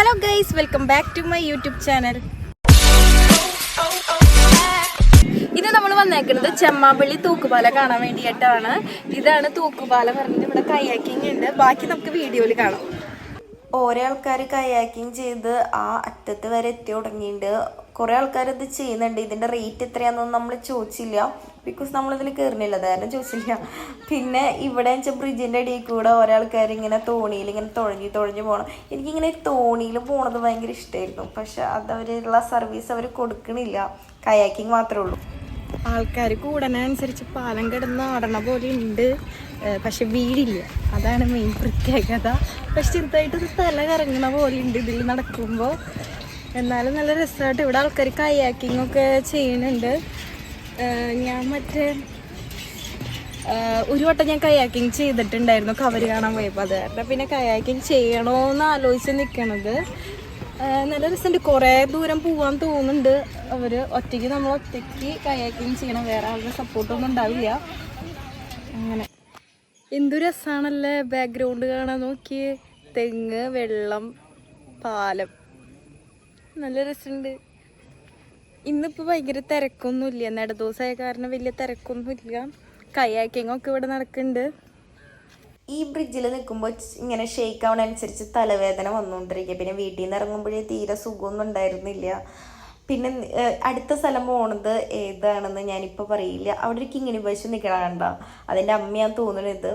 Hello guys welcome back to my YouTube channel ഇത് നമ്മൾ വന്നേക്കുന്നത് ചെമ്മാമ്പള്ളി തൂക്കുപാല കാണാൻ വേണ്ടിയിട്ടാണ്. ഇതാണ് തൂക്കുപാല പറഞ്ഞിട്ട് ഇവിടെ കയ്യാക്കിങ് ഉണ്ട്. ബാക്കി നമുക്ക് വീഡിയോയിൽ കാണാം. ഓരോ ആൾക്കാർ കയാക്കിങ് ചെയ്ത് ആ അറ്റത്ത് വരെ എത്തി തുടങ്ങിയിട്ടുണ്ട് കുറേ ആൾക്കാർ ഇത് ചെയ്യുന്നുണ്ട്. ഇതിന്റെ റേറ്റ് എത്രയാണെന്നൊന്നും നമ്മൾ ചോദിച്ചില്ല. ബിക്കോസ് നമ്മൾ നമ്മളിതിൽ കയറുന്നില്ല അതായത് ചോദിച്ചില്ല. പിന്നെ ഇവിടെ വെച്ചാൽ ബ്രിഡ്ജിന്റെ അടിയിൽ കൂടെ ഓരോ ആൾക്കാർ ഇങ്ങനെ തോണിയിൽ ഇങ്ങനെ തുഴഞ്ഞ് തുഴഞ്ഞ് പോകണം എനിക്കിങ്ങനെ തോണിയിൽ പോണത് ഭയങ്കര ഇഷ്ടമായിരുന്നു പക്ഷെ അതവരുള്ള സർവീസ് അവർ കൊടുക്കണില്ല. കയാക്കിങ് മാത്രമേ ഉള്ളൂ. ആൾക്കാർ കൂടനനുസരിച്ച് പാലം കിടന്ന് ആടണ പോലെ ഉണ്ട്. പക്ഷെ വീടില്ല. അതാണ് മെയിൻ പ്രത്യേകത. പക്ഷെ ചെറുതായിട്ട് സ്ഥലം കറങ്ങണ പോലെ ഉണ്ട് ഇതിൽ നടക്കുമ്പോൾ എന്നാലും നല്ല രസമായിട്ട് ഇവിടെ ആൾക്കാർ കയാക്കിംഗ് ഒക്കെ ചെയ്യുന്നുണ്ട്. ഞാൻ മറ്റേ ഒരു വട്ടം ഞാൻ കയാക്കിംഗ് ചെയ്തിട്ടുണ്ടായിരുന്നു. കവര് കാണാൻ പോയപ്പോൾ അത്. കാരണം പിന്നെ കയാക്കിംഗ് ചെയ്യണോന്ന് ആലോചിച്ച് നിൽക്കണത് നല്ല രസമുണ്ട്. കുറേ ദൂരം പോകാൻ തോന്നുന്നുണ്ട് അവർ ഒറ്റയ്ക്ക് നമ്മൾ ഒറ്റയ്ക്ക് കയാക്കിങ് ചെയ്യണം. വേറെ ആളുടെ സപ്പോർട്ടൊന്നും ഉണ്ടാവില്ല. അങ്ങനെ. എന്തു രസമാണല്ലേ ബാക്ക്ഗ്രൗണ്ട് കാണാൻ നോക്കി തെങ്ങ് വെള്ളം പാലം. നല്ല രസമുണ്ട്. ഇന്നിപ്പോൾ ഭയങ്കര തിരക്കൊന്നുമില്ല. നട ദിവസമായ കാരണം വലിയ തിരക്കൊന്നുമില്ല. കയാക്കിങ് ഒക്കെ ഇവിടെ നടക്കുന്നുണ്ട്. ഈ ബ്രിഡ്ജിൽ നിൽക്കുമ്പോൾ ഇങ്ങനെ ഷെയ്ക്ക് ആവണനുസരിച്ച് തലവേദന വന്നുകൊണ്ടിരിക്കുക പിന്നെ വീട്ടിൽ നിന്ന് ഇറങ്ങുമ്പോഴേ തീരെ സുഖമൊന്നും ഉണ്ടായിരുന്നില്ല. പിന്നെ അടുത്ത സ്ഥലം പോണത് ഏതാണെന്ന് ഞാനിപ്പോൾ പറയില്ല. അവിടെ ഒരു കിങ്ങിണി പശു നിൽക്കണ കണ്ട അതിന്റെ അമ്മയാന്ന് തോന്നുന്നത്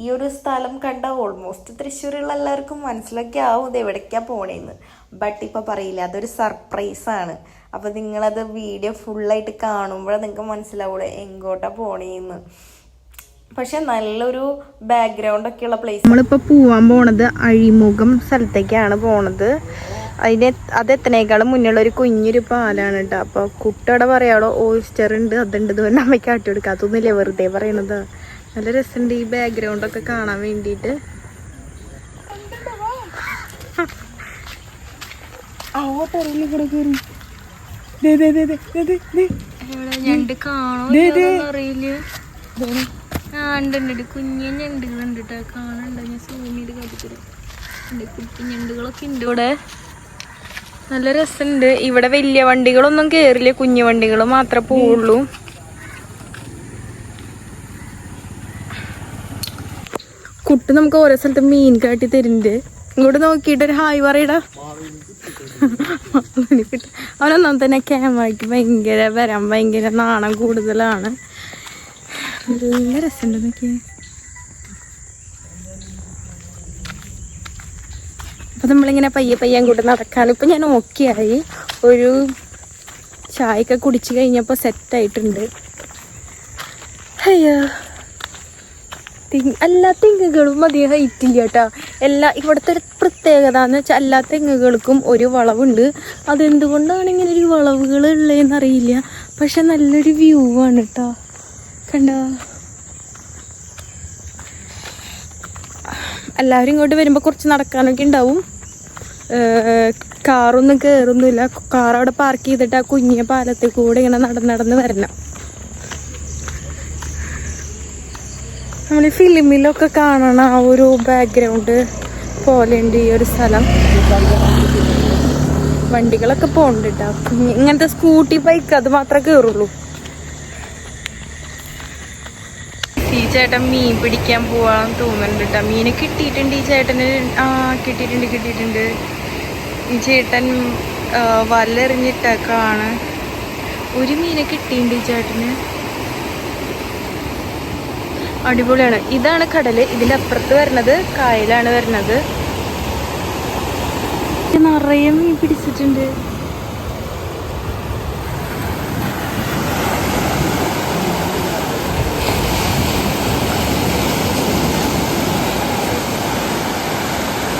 ഈ ഒരു സ്ഥലം കണ്ട ഓൾമോസ്റ്റ് തൃശ്ശൂരുള്ള എല്ലാവർക്കും മനസ്സിലാക്കി ആവും ഇത് എവിടേക്കാണ് പോണേന്ന്. ബട്ട് ഇപ്പോൾ പറയില്ല അതൊരു സർപ്രൈസാണ് അപ്പോൾ നിങ്ങളത് വീഡിയോ ഫുള്ളായിട്ട് കാണുമ്പോൾ നിങ്ങൾക്ക് മനസ്സിലാവുള്ളൂ എങ്ങോട്ടാണ് പോണേന്ന്. പക്ഷെ നല്ലൊരു ബാക്ക്ഗ്രൗണ്ട് ഒക്കെയുള്ള പ്ലേസ് നമ്മളിപ്പോൾ പോവാൻ പോണത് അഴിമുഖം സ്ഥലത്തേക്കാണ് പോണത്. അതിന് അത് എത്തനേക്കാളും മുന്നുള്ള ഒരു കുഞ്ഞൊരു പാലാണ് കേട്ടോ. അപ്പോൾ കുട്ടിയോടെ പറയാളോ ഓയിസ്റ്റർ ഉണ്ട് അതുണ്ട് ഇതുകൊണ്ട് അമ്മയ്ക്ക് കാട്ടി കൊടുക്കാത്തൊന്നുമില്ല വെറുതെ പറയണത്. നല്ല രസമുണ്ട് ഈ ബാക്ക്ഗ്രൗണ്ട് ഒക്കെ കാണാൻ വേണ്ടിയിട്ട്. ഞണ്ട് കാണോ അറിയില്ല. ആ ഉണ്ട് ഉണ്ട് കുഞ്ഞ ഞണ്ടുകളുണ്ട് കേട്ടോ. കാണണ്ട ഞാൻ സൂം ചെയ്ത് കാട്ടിത്തരാം കുട്ടി ഞണ്ടുകളൊക്കെ ഉണ്ട് ഇവിടെ. നല്ല രസമുണ്ട് ഇവിടെ വലിയ വണ്ടികളൊന്നും കേറില്ല. കുഞ്ഞു വണ്ടികൾ മാത്രമേ പോവുള്ളൂ. കുട്ടി നമുക്ക് ഓരോ സ്ഥലത്ത് മീൻ കാട്ടി തരുന്നുണ്ട്. ഇങ്ങോട്ട് നോക്കിയിട്ട് ഒരു ഹായ് പറയടാ. അവനൊന്നാം തന്നെ ക്യാമറയ്ക്ക് ഭയങ്കര വരാൻ ഭയങ്കര നാണം കൂടുതലാണ്. നല്ല രസമുണ്ട് നോക്കിയേ. നമ്മളിങ്ങനെ പയ്യെ പയ്യെ അങ്ങോട്ട് നടക്കാണ് ഇപ്പം ഞാൻ ഓക്കെ ആയി ഒരു ചായയൊക്കെ കുടിച്ച് കഴിഞ്ഞപ്പോൾ സെറ്റ് ആയിട്ടുണ്ട്. അയ്യോ. തെങ്ങ് എല്ലാ തെങ്ങുകളും അധികം ഹൈറ്റ് ഇല്ല കേട്ടോ. എല്ലാ ഇവിടുത്തെ ഒരു പ്രത്യേകത എന്ന് വെച്ചാൽ എല്ലാ തെങ്ങുകൾക്കും ഒരു വളവുണ്ട്. അതെന്തുകൊണ്ടാണ് ഇങ്ങനെ ഒരു വളവുകൾ ഉള്ളതെന്ന് അറിയില്ല. പക്ഷെ നല്ലൊരു വ്യൂ ആണ് കേട്ടോ. കണ്ടോ? എല്ലാവരും ഇങ്ങോട്ട് വരുമ്പോൾ കുറച്ച് നടക്കാനൊക്കെ ഉണ്ടാവും. കാറൊന്നും കേറുന്നില്ല. കാർ അവിടെ പാർക്ക് ചെയ്തിട്ട് ആ കുഞ്ഞിയ പാലത്തിൽ കൂടെ ഇങ്ങനെ നടന്ന് നടന്ന് വരണം. നമ്മൾ ഈ ഫിലിമിലൊക്കെ കാണണ ആ ഒരു ബാക്ക്ഗ്രൗണ്ട് പോലെയുണ്ട് ഈ ഒരു സ്ഥലം. വണ്ടികളൊക്കെ പോകണ്ട് കേട്ടോ ഇങ്ങനത്തെ സ്കൂട്ടി ബൈക്ക് അത് മാത്രമേ കയറുള്ളൂ ഈ ചേട്ടൻ മീൻ പിടിക്കാൻ പോവാന്ന് തോന്നുന്നുണ്ട് കേട്ടോ മീന് കിട്ടിയിട്ടുണ്ട് ഈ ചേട്ടന്? ആ കിട്ടിയിട്ടുണ്ട് കിട്ടിയിട്ടുണ്ട്. ഈ ചേട്ടൻ വല്ലെറിഞ്ഞിട്ടൊക്കെയാണ്. ഒരു മീനെ കിട്ടിയിട്ടുണ്ട് ഈ ചേട്ടന്. അടിപൊളിയാണ്. ഇതാണ് കടൽ. ഇതിന്റെ അപ്പുറത്ത് വരുന്നത് കായലാണ് വരുന്നത്. നിറയെ മീൻ പിടിച്ചിട്ടുണ്ട്.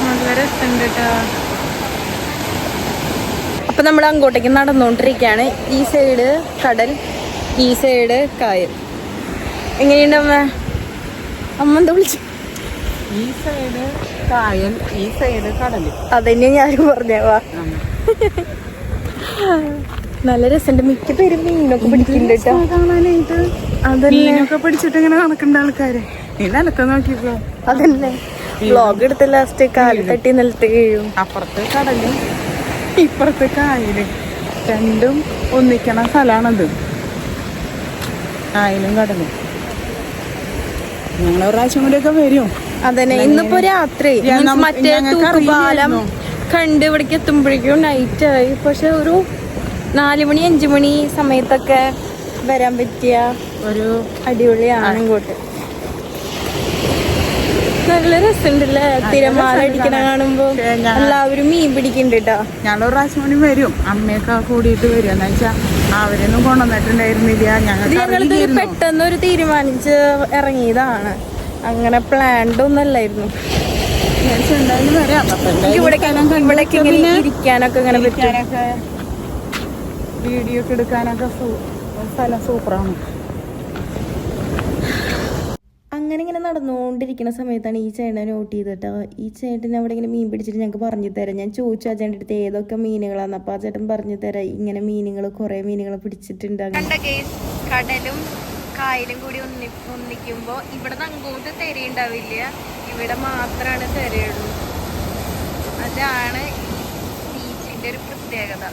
നല്ല രസമുണ്ട് കേട്ടോ അപ്പൊ നമ്മൾ അങ്ങോട്ടേക്ക് നടന്നുകൊണ്ടിരിക്കുകയാണ്. ഈ സൈഡ് കടൽ ഈ സൈഡ് കായൽ. എങ്ങനെയുണ്ട് അമ്മ അമ്മ എന്താ വിളിച്ചു? ഈ സൈഡ് കായൽ ഈ സൈഡ് കടൽ. അതന്നെ ഞാനും പറഞ്ഞവാ നല്ല രസമുണ്ട്. മിക്ക പേരും മീനൊക്കെ പിടിക്കുന്നുണ്ട് മീനൊക്കെ പിടിച്ചിട്ട് ഇങ്ങനെ നടക്കേണ്ട ആൾക്കാര്. നീ നിലത്ത് നോക്കിക്കോ. അതല്ലേ. ബ്ലോഗ് എടുത്ത് ലാസ്റ്റ് കാൽ തട്ടി നിലത്ത് കഴിയും അപ്പുറത്ത് കടലും ഇപ്പുറത്ത് കായലും. രണ്ടും ഒന്നിക്കണ സ്ഥലമാണത് കായലും കടന്നു. ഞങ്ങൾ പ്രാവശ്യം കൂടെയൊക്കെ വരും. അതന്നെ ഇന്നിപ്പോ രാത്രി. മറ്റേ തൂക്കുപാലം. കണ്ട് ഇവിടേക്ക് എത്തുമ്പോഴേക്കും നൈറ്റ് ആയി. പക്ഷെ ഒരു നാല് മണി അഞ്ചു മണി സമയത്തൊക്കെ വരാൻ പറ്റിയ ഒരു അടിപൊളിയാണ് ഇങ്ങോട്ട്. നല്ല രസമുണ്ടല്ലേ? തിരമാല അടിക്കണ കാണുമ്പോ. എല്ലാവരും മീൻ പിടിക്കുന്നുണ്ട് കേട്ടോ ഞങ്ങൾ പ്രാവശ്യം കൂടി വരും. അമ്മയൊക്കെ കൂടിയിട്ട് വരും. എന്ന് വെച്ചാൽ അവരൊന്നും കൊണ്ടുവന്നിട്ടുണ്ടായിരുന്നില്ല. ഞങ്ങൾ ഞങ്ങൾക്ക്. പെട്ടെന്ന് ഒരു തീരുമാനിച്ച് ഇറങ്ങിയതാണ്. അങ്ങനെ പ്ലാൻഡ് ഒന്നല്ലായിരുന്നു. വെച്ചാ എന്തായാലും വരാം. ഇവിടേക്ക് വെച്ചാ ഇങ്ങനെ ഇരിക്കാനൊക്കെ ഇങ്ങനെ വീഡിയോ ഒക്കെ എടുക്കാനൊക്കെ സ്ഥലം സൂപ്പറാണ്. അങ്ങനെ ഇങ്ങനെ നടന്നുകൊണ്ടിരിക്കുന്ന സമയത്താണ് ഈ ചേട്ടൻ നോട്ട് ചെയ്തിട്ട് ഈ ചേട്ടൻ അവിടെ ഇങ്ങനെ മീൻ പിടിച്ചിട്ട് ഞങ്ങൾക്ക് പറഞ്ഞു തരാം. ഞാൻ ചോദിച്ചു ആ ചേട്ടന്റെ അടുത്ത് ഏതൊക്കെ മീനുകളാണ് അപ്പോൾ ആ ചേട്ടൻ പറഞ്ഞു തരാം. ഇങ്ങനെ മീനുകൾ കുറേ മീനുകൾ പിടിച്ചിട്ടുണ്ട് കടലും കായലും കൂടി ഒന്നി ഒന്നിക്കുമ്പോ ഇവിടെ അങ്ങോട്ട് തിരയുണ്ടാവില്ല. ഇവിടെ മാത്രമാണ് തിരയുള്ളൂ. അതാണ് ബീച്ചിന്റെ ഒരു പ്രത്യേകത.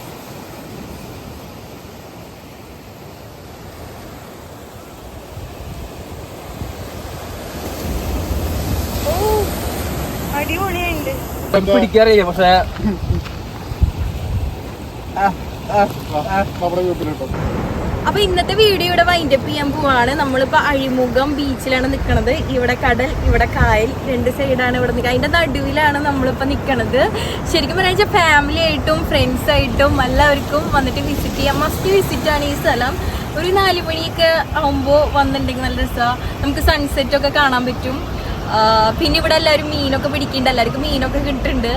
പിടിക്കാറില്ല? പക്ഷെ അപ്പൊ ഇന്നത്തെ വീഡിയോ ഇവിടെ വൈൻഡപ്പ് ചെയ്യാൻ പോവാണ്. നമ്മളിപ്പോ അഴിമുഖം ബീച്ചിലാണ് നിൽക്കുന്നത് ഇവിടെ കടൽ ഇവിടെ കായൽ രണ്ട് സൈഡാണ് ഇവിടെ നിൽക്കുക അതിന്റെ നടുവിലാണ് നമ്മളിപ്പോ നിൽക്കുന്നത് ശരിക്കും പറഞ്ഞാൽ ഫാമിലി ആയിട്ടും ഫ്രണ്ട്സ് ആയിട്ടും എല്ലാവർക്കും വന്നിട്ട് വിസിറ്റ് ചെയ്യാം. മസ്റ്റ് വിസിറ്റ് ആണ് ഈ സ്ഥലം. ഒരു നാല് മണിയൊക്കെ ആവുമ്പോൾ വന്നിട്ടുണ്ടെങ്കിൽ നല്ല രസമാണ് നമുക്ക് സൺസെറ്റ് ഒക്കെ കാണാൻ പറ്റും. പിന്നെ ഇവിടെ എല്ലാവരും മീനൊക്കെ പിടിക്കുന്നുണ്ട് എല്ലാവർക്കും മീനൊക്കെ കിട്ടുന്നുണ്ട്.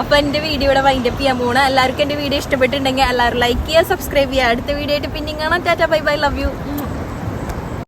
അപ്പൊ എന്റെ വീഡിയോ ഇവിടെ വൈൻഡപ്പ് ചെയ്യാൻ പോകണം എല്ലാവർക്കും എന്റെ വീഡിയോ ഇഷ്ടപ്പെട്ടിട്ടുണ്ടെങ്കിൽ എല്ലാവരും ലൈക്ക് ചെയ്യുക സബ്സ്ക്രൈബ് ചെയ്യുക. അടുത്ത വീഡിയോ ആയിട്ട് പിന്നെ കാണാം. Tata bye bye love you